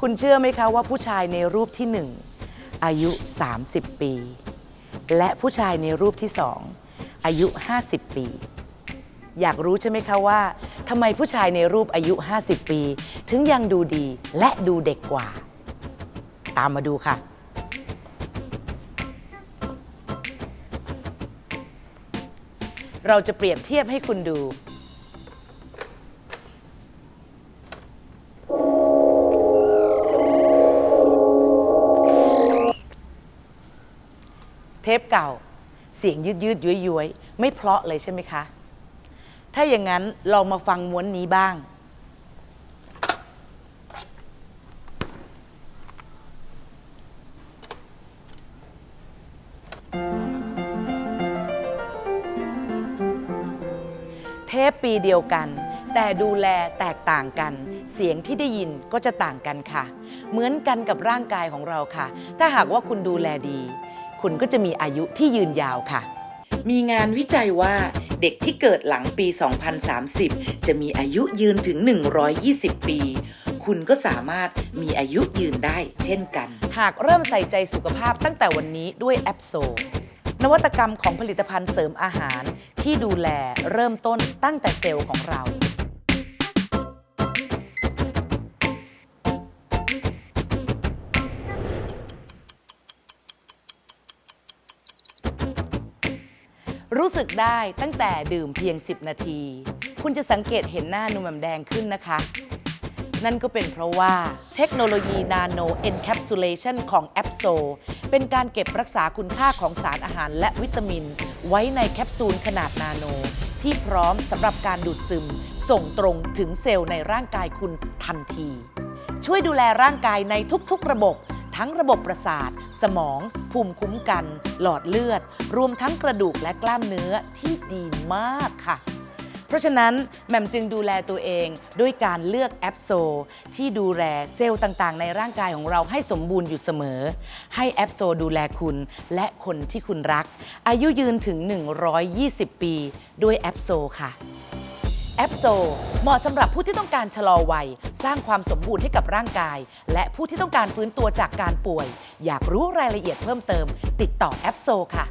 คุณเชื่อไหมคะว่าผู้ชายในรูปที่หนึ่งอายุ 30 ปี และผู้ชายในรูปที่สองอายุ 50 ปี อยากรู้ใช่ไหมคะว่าทำไมผู้ชายในรูปอายุ 50 ปี ถึงยังดูดีและดูเด็กกว่า ตามมาดูค่ะ เราจะเปรียบเทียบให้คุณดู เทปเก่า เสียงยืดยืดย้วยย้วยไม่เพราะเลยใช่ไหมคะ ถ้าอย่างนั้นลองมาฟังม้วนนี้บ้าง เทปปีเดียวกัน แต่ดูแลแตกต่างกัน เสียงที่ได้ยินก็จะต่างกันค่ะ เหมือนกันกับร่างกายของเราค่ะ ถ้าหากว่าคุณดูแลดี คุณก็จะมีอายุที่ยืนยาวค่ะ มีงานวิจัยว่าเด็กที่เกิดหลังปี 2030 จะมีอายุยืนถึง 120 ปี คุณก็สามารถมีอายุยืนได้เช่นกัน หากเริ่มใส่ใจสุขภาพตั้งแต่วันนี้ด้วยแอปโซนวัตกรรมของผลิตภัณฑ์เสริมอาหารที่ดูแลเริ่มต้นตั้งแต่เซลล์ของเรา รู้สึกได้ตั้งแต่ดื่มเพียง 10 นาที คุณจะสังเกตเห็นหน้านุ่มแหม่มแดงขึ้นนะคะ นั่นก็เป็นเพราะว่าเทคโนโลยีนาโน Encapsulation ของแอปโซเป็นการเก็บรักษาคุณค่าของสารอาหารและวิตามิน ไว้ในแคปซูลขนาดนาโน ที่พร้อมสำหรับการดูดซึม ส่งตรงถึงเซลล์ในร่างกายคุณทันที ช่วยดูแลร่างกายในทุกๆระบบ ทั้งระบบประสาท สมอง ภูมิคุ้มกัน หลอดเลือด รวมทั้งกระดูกและกล้ามเนื้อที่ดีมากค่ะ เพราะฉะนั้นแหม่มจึงดูแลตัวเองด้วยการเลือกแอปโซ ที่ดูแลเซลล์ต่างๆ ในร่างกายของเราให้สมบูรณ์อยู่เสมอ ให้แอปโซดูแลคุณและคนที่คุณรัก อายุยืนถึง 120 ปี ด้วยแอปโซค่ะแอปโซเหมาะสำหรับผู้ที่ต้องการชะลอวัย สร้างความสมบูรณ์ให้กับร่างกาย และผู้ที่ต้องการฟื้นตัวจากการป่วย อยากรู้รายละเอียดเพิ่มเติม ติดต่อแอปโซค่ะ